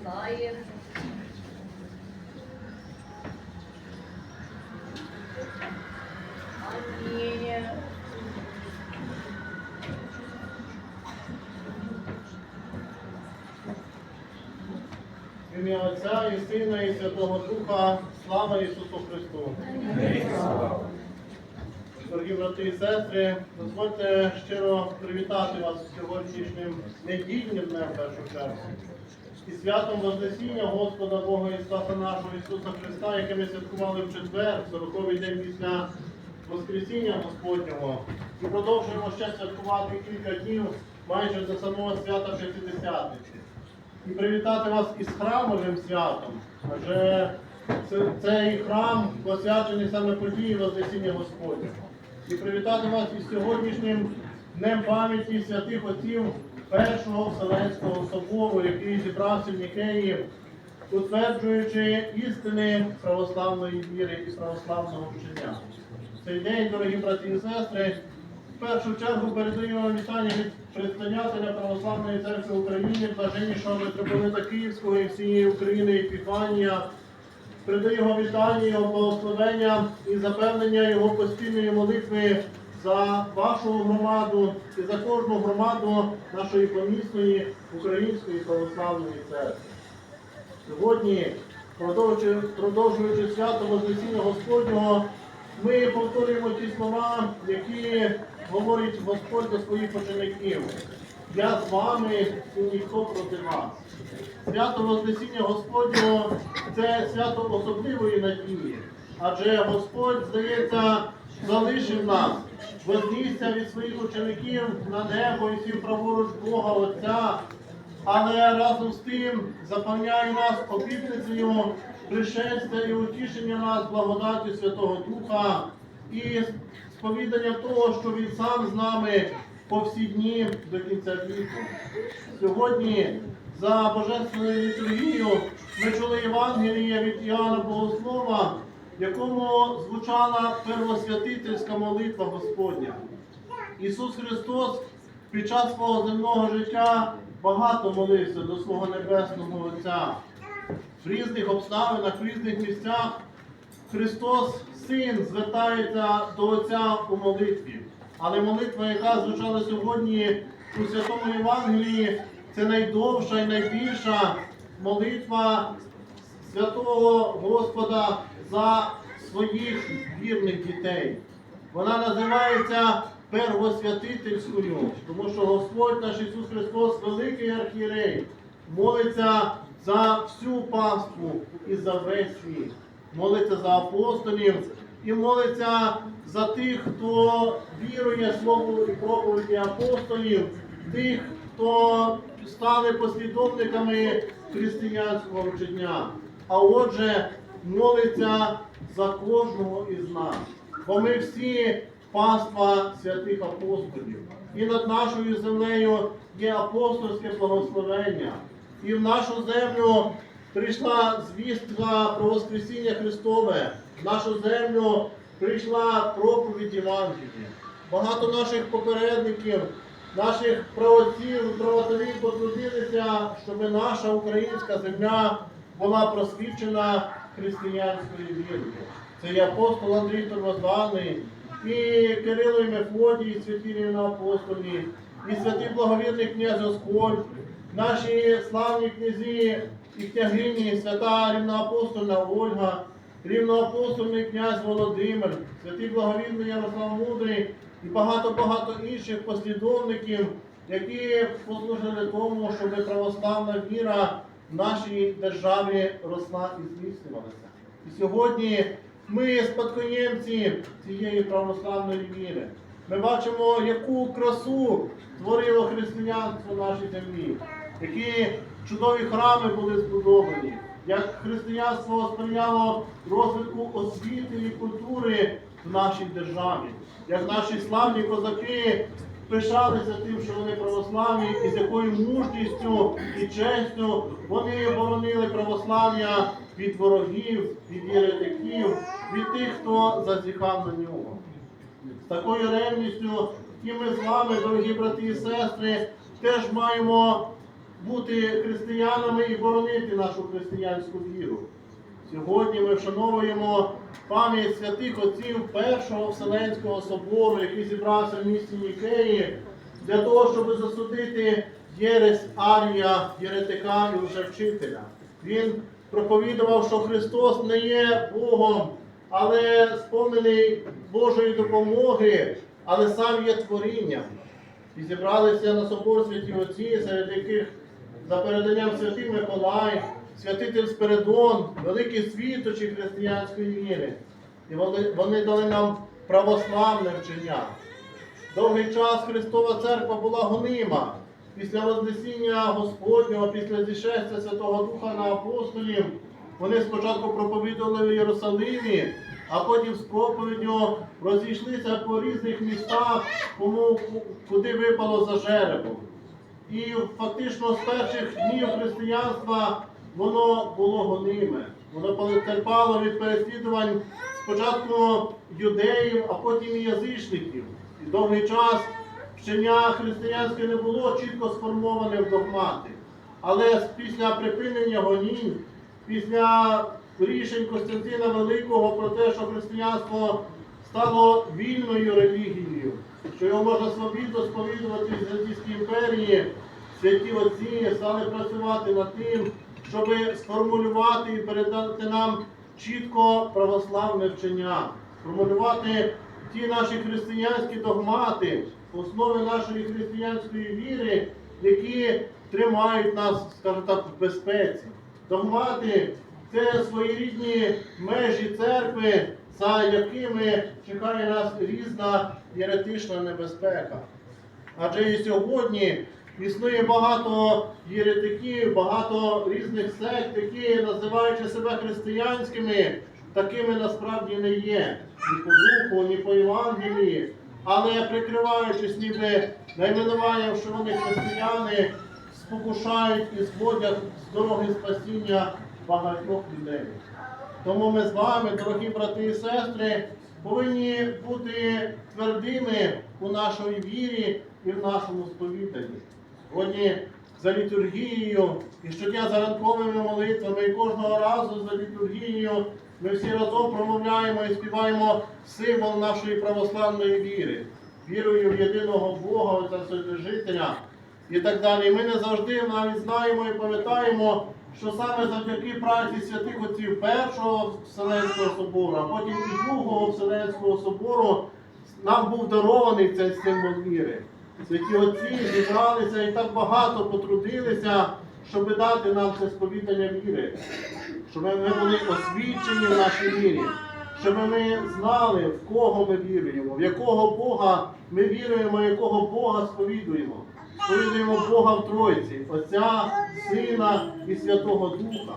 зростає. Амінь. В ім'я Отця і Сина, і Святого Духа, слава Ісусу Христу! Дорогі брати і сестри, дозвольте щиро привітати вас сьогоднішнім недільним днем першу чергу. І святом Вознесіння Господа Бога і Спаса нашого Ісуса Христа, яке ми святкували в четвер, 40-й день після Воскресіння Господнього. І продовжуємо ще святкувати кілька днів майже до самого свята П'ятидесятниці. І привітати вас із храмовим святом. Адже цей храм посвячений саме події Вознесіння Господнього. І привітати вас із сьогоднішнім днем пам'яті святих отців Першого Вселенського собору, який зібрався в Нікеї, утверджуючи істини православної віри і православного вчення. Цей день, дорогі браті і сестри, в першу чергу передаю вам вітання від предстоятеля Православної церкви України, блаженнішого митрополита Київського і всієї України Епіфанія. Передаю його вітання, його благословення і запевнення його постійної молитви за вашу громаду і за кожну громаду нашої помісної української православної церкви. Сьогодні, продовжуючи, свято Вознесіння Господнього, ми повторюємо ті слова, які говорить Господь до своїх учеників. Я з вами і ніхто проти вас. Свято Вознесіння Господнього це свято особливої надії, адже Господь, здається, залишив нас, вознісся від своїх учеників на небо і сів праворуч Бога Отця, але разом з тим запевняє нас обітницею пришестя і утішення нас благодаттю Святого Духа і сповіданням того, що Він сам з нами по всі дні до кінця віку. Сьогодні за Божественною літургією ми чули Євангеліє від Іоанна Богослова, в якому звучала первосвятительська молитва Господня. Ісус Христос під час свого земного життя багато молився до свого Небесного Отця. В різних обставинах, в різних місцях Христос, Син, звертається до Отця у молитві. Але молитва, яка звучала сьогодні у Святому Євангелії, це найдовша і найбільша молитва святого Господа за своїх вірних дітей. Вона називається первосвятительською, тому що Господь наш Ісус Христос, великий архієрей, молиться за всю паству і за весь світ. Молиться за апостолів і молиться за тих, хто вірує слову і проповіді апостолів, тих, хто стали послідовниками християнського вчення. А отже, молиться за кожного із нас. Бо ми всі паства святих апостолів. І над нашою землею є апостольське благословення. І в нашу землю прийшла звістка про Воскресіння Христове. В нашу землю прийшла проповідь Євангелія. Багато наших попередників, наших праотців, православів потрудилися, щоб наша українська земля була просвічена християнською вірою. Це і апостол Андрій Первозваний, і Кирило і Мефодій, і святі рівноапостолі, і святий благовірний князь Осколь, наші славні князі і княгині, свята рівноапостольна Ольга, рівноапостольний князь Володимир, святий благовірний Ярослав Мудрий і багато-багато інших послідовників, які послужили тому, щоб православна віра в нашій державі росла і зміцнювалася. І сьогодні ми спадкоємці цієї православної віри. Ми бачимо, яку красу творило християнство в нашій землі, які чудові храми були збудовані, як християнство сприяло розвитку освіти і культури в нашій державі, як наші славні козаки пишалися тим, що вони православні, і з якою мужністю і честю вони оборонили православ'я від ворогів, від єретиків, від тих, хто зазіхав на нього. З такою ревністю і ми з вами, дорогі брати і сестри, теж маємо бути християнами і боронити нашу християнську віру. Сьогодні ми вшановуємо пам'ять святих отців Першого Вселенського собору, який зібрався в місті Нікеї, для того, щоб засудити єресь Арія, єретика і лжевчителя. Він проповідував, що Христос не є Богом, але сповнений Божої допомоги, але сам є творінням. І зібралися на собор святі отці, серед яких за переданням святий Миколай, святитель Спиридон, великі світочі християнської віри. І вони, вони дали нам православне вчення. Довгий час Христова Церква була гонима. Після Вознесіння Господнього, після зішестя Святого Духа на апостолів, вони спочатку проповідували в Єрусалимі, а потім з проповіддю розійшлися по різних містах, кому куди випало за жеребом. І фактично з перших днів християнства воно було гониме. Воно потерпало від переслідувань спочатку юдеїв, а потім і язичників. І довгий час вчення християнське не було чітко сформоване в догмати. Але після припинення гонінь, після рішень Костянтина Великого про те, що християнство стало вільною релігією, що його можна свобідно сповідувати в Золотійській імперії, святі отці стали працювати над тим, щоб сформулювати і передати нам чітко православне вчення, сформулювати ті наші християнські догмати, основи нашої християнської віри, які тримають нас, скажімо так, в безпеці. Догмати це своєрідні межі церкви, за якими чекає нас різна єретична небезпека. Адже і сьогодні існує багато єретиків, багато різних сект, які, називаючи себе християнськими, такими насправді не є. Ні по духу, ні по Євангелії. Але прикриваючись ніби найменуванням, що вони християни, спокушають і зводять з дороги спасіння багатьох людей. Тому ми з вами, дорогі брати і сестри, повинні бути твердими у нашій вірі і в нашому сповіданні. Сьогодні за літургією і щодня за ранковими молитвами, і кожного разу за літургією ми всі разом промовляємо і співаємо символ нашої православної віри, вірою в єдиного Бога, Отця Вседержителя і так далі. Ми не завжди навіть знаємо і пам'ятаємо, що саме завдяки праці святих отців Першого Вселенського собору, а потім і Другого Вселенського собору нам був дарований цей символ віри. Святі отці зібралися і так багато потрудилися, щоб дати нам це сповідання віри, щоб ми були освічені в нашій вірі, щоб ми знали, в кого ми віруємо, в якого Бога ми віруємо, якого Бога сповідуємо. Сповідуємо Бога в Тройці, Отця, Сина і Святого Духа.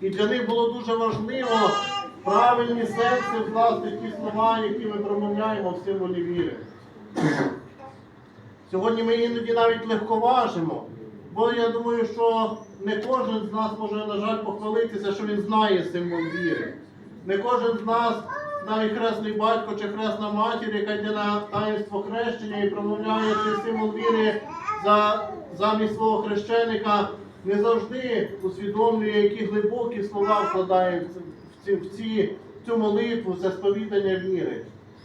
І для них було дуже важливо правильні серце вкласти ті слова, які ми промовляємо в символі віри. Сьогодні ми іноді навіть легковажимо, бо я думаю, що не кожен з нас може, на жаль, похвалитися, що він знає символ віри. Не кожен з нас, навіть хресний батько чи хресна матір, яка йде на таїнство хрещення і промовляє цей символ віри за, замість свого хрещеника, не завжди усвідомлює, які глибокі слова вкладає в ці, в ці, в цю молитву, це сповідання віри.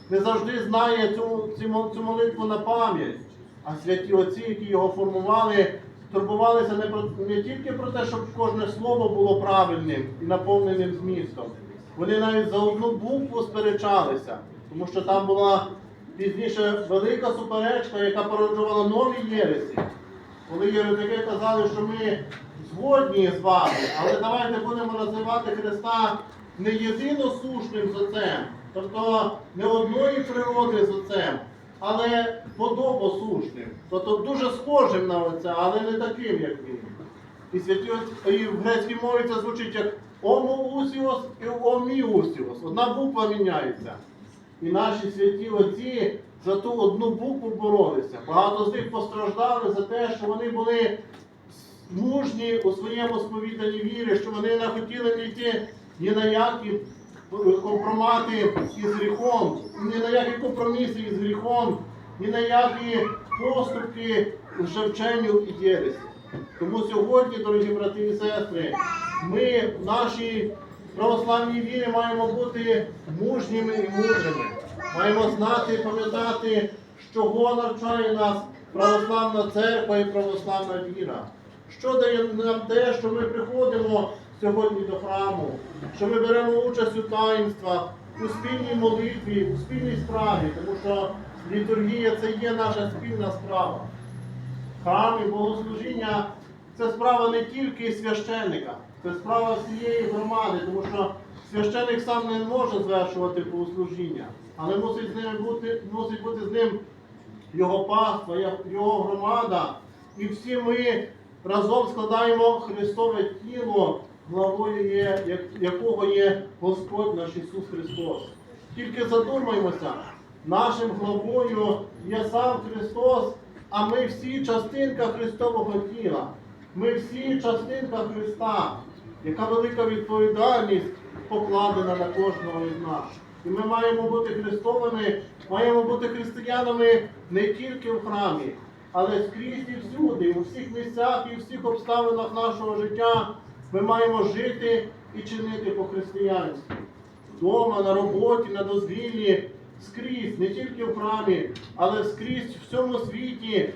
Не завжди знає цю, цю, молитву на пам'ять. А святі отці, які його формували, турбувалися не, про, не тільки про те, щоб кожне слово було правильним і наповненим змістом. Вони навіть за одну букву сперечалися, тому що там була пізніше велика суперечка, яка породжувала нові єресі. Коли єретики казали, що ми згодні з вами, але давайте будемо називати Христа не єдиносушним з Отцем, тобто не одної природи з Отцем, але подобосушним, тобто дуже схожим на Отця, але не таким, як він. І святі і в грецькій мові це звучить як омоусіос і оміусіос. Одна буква міняється. І наші святі отці за ту одну букву боролися. Багато з них постраждали за те, що вони були мужні у своєму сповіданні віри, що вони не хотіли не йти ні на які компромати із гріхом, ні на які компроміси із гріхом, ні на які поступки лжевченню і єресі. Тому сьогодні, дорогі брати і сестри, ми в нашій православній вірі маємо бути мужніми і мудрими. Маємо знати і пам'ятати, чого навчає нас православна церква і православна віра. Що дає нам те, що ми приходимо сьогодні до храму, що ми беремо участь у таїнствах, у спільній молитві, у спільній справі, тому що літургія це є наша спільна справа. Храм і богослужіння це справа не тільки священника, це справа всієї громади, тому що священик сам не може звершувати богослужіння, але мусить з ними бути, мусить бути з ним його паства, його громада. І всі ми разом складаємо Христове тіло, главою є, якого є Господь наш Ісус Христос. Тільки задумаймося, нашим главою є сам Христос, а ми всі частинка Христового тіла. Ми всі частинка Христа, яка велика відповідальність покладена на кожного із нас. І ми маємо бути Христовими, маємо бути християнами не тільки в храмі, але скрізь і всюди, у всіх місцях і у всіх обставинах нашого життя ми маємо жити і чинити по-християнськи. Вдома, на роботі, на дозвіллі, скрізь, не тільки в храмі, але скрізь в всьому світі,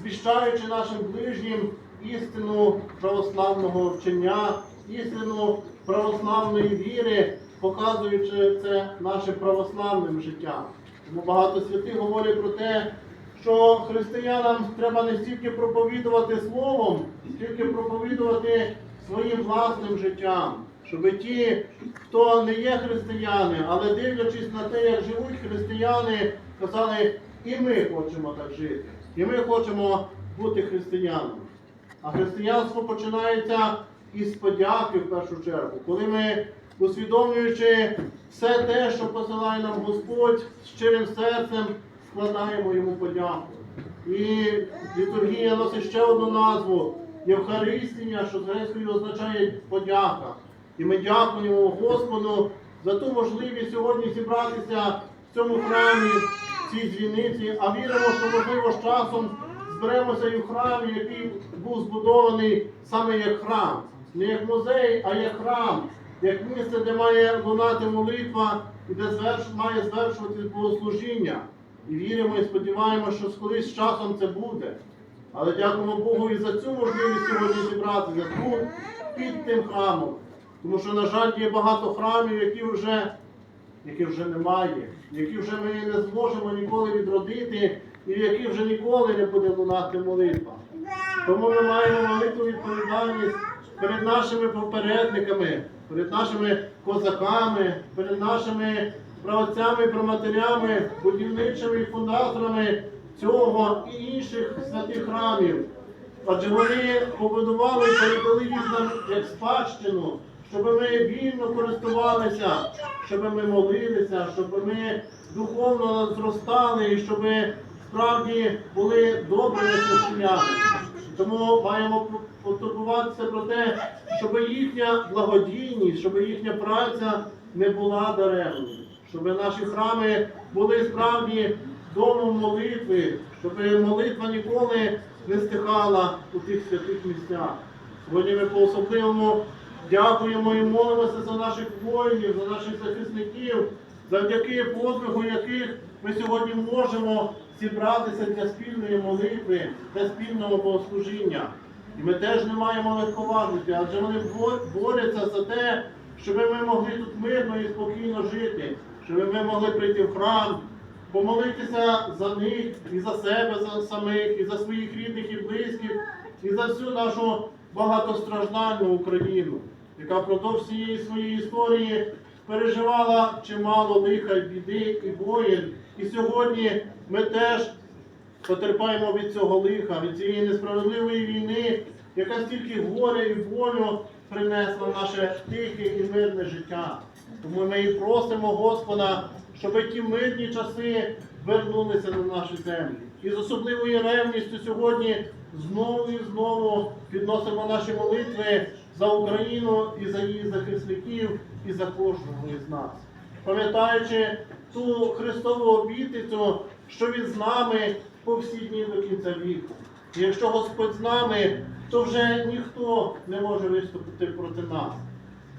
звіщаючи нашим ближнім істину православного вчення, істину православної віри, показуючи це нашим православним життям. Тому багато святих говорять про те, що християнам треба не стільки проповідувати словом, скільки проповідувати своїм власним життям. Щоб ті, хто не є християни, але дивлячись на те, як живуть християни, казали, і ми хочемо так жити, і ми хочемо бути християнами. А християнство починається із подяки в першу чергу, коли ми, усвідомлюючи все те, що посилає нам Господь, з щирим серцем складаємо йому подяку. І літургія носить ще одну назву Євхаристія, що з грецької означає подяка. І ми дякуємо Господу за ту можливість сьогодні зібратися в цьому храмі, в цій дзвіниці, а віримо, що можливо з часом зберемося і в храмі, який був збудований саме як храм. Не як музей, а як храм, як місце, де має лунати молитва і де зверш... має звершуватись богослужіння. І віримо і сподіваємося, що колись з часом це буде. Але дякуємо Богу і за цю можливість сьогодні зібратися тут, під тим храмом. Тому що, на жаль, є багато храмів, які вже, які вже немає, які вже ми не зможемо ніколи відродити, і в які вже ніколи не буде лунати молитва. Тому ми маємо велику відповідальність перед нашими попередниками, перед нашими козаками, перед нашими правоцями проматерями, будівничими і фундаторами цього і інших святих храмів. Адже вони побудували і передали їх нам як спадщину, щоб ми вільно користувалися, щоб ми молилися, щоб ми духовно зростали і щоб ми справді були добрими християнами. Тому маємо потурбуватися про те, щоб їхня благодійність, щоб їхня праця не була даремною, щоб наші храми були справді домом молитви, щоб молитва ніколи не стихала у тих святих місцях. Сьогодні ми по-особливому дякуємо і молимося за наших воїнів, за наших захисників, завдяки подвигу яких ми сьогодні можемо зібратися для спільної молитви, для спільного богослужіння. І ми теж не маємо легковажити, адже вони борються за те, щоб ми могли тут мирно і спокійно жити, щоб ми могли прийти в храм, помолитися за них і за себе за самих, і за своїх рідних і близьких, і за всю нашу багатостраждальну Україну, яка впродовж всієї своєї історії переживала чимало лиха біди і воїн. І сьогодні ми теж потерпаємо від цього лиха, від цієї несправедливої війни, яка стільки горя і болю принесла наше тихе і мирне життя. Тому ми і просимо Господа, щоб ті мирні часи вернулися на наші землі. І з особливою ревністю сьогодні знову і знову підносимо наші молитви за Україну і за її захисників, і за кожного із нас пам'ятаючи ту Христову обітницю, що він з нами по всі дні до кінця віку. І якщо Господь з нами, то вже ніхто не може виступити проти нас.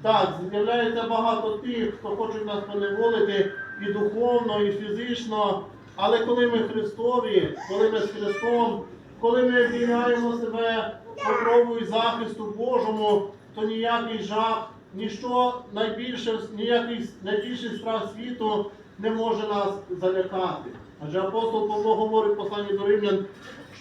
Так, з'являється багато тих, хто хоче нас поневолити і духовно, і фізично. Але коли ми Христові, коли ми з Христом, коли ми обійняємо себе покровою захисту Божому, то ніякий жах, ніщо найбільше, ніякий найбільший страх світу не може нас залякати. Адже апостол Павло говорить в посланні до Римлян,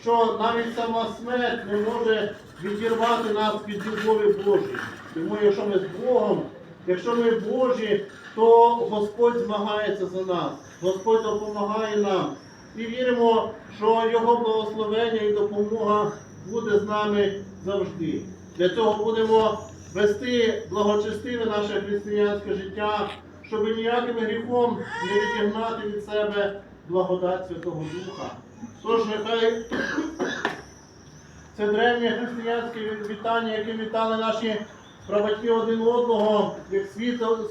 що навіть сама смерть не може відірвати нас від любові Божої. Тому якщо ми з Богом, якщо ми Божі, то Господь змагається за нас, Господь допомагає нам. І віримо, що Його благословення і допомога буде з нами завжди. Для цього будемо вести благочестиве наше християнське життя, щоб ніяким гріхом не відігнати від себе благодать Святого Духа. Тож нехай це древнє християнське вітання, яке вітали наші прабатьки один одного, як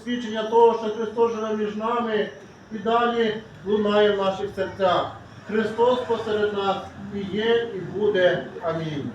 свідчення того, що Христос живе між нами і далі лунає в наших серцях. Христос посеред нас і є, і буде. Амінь.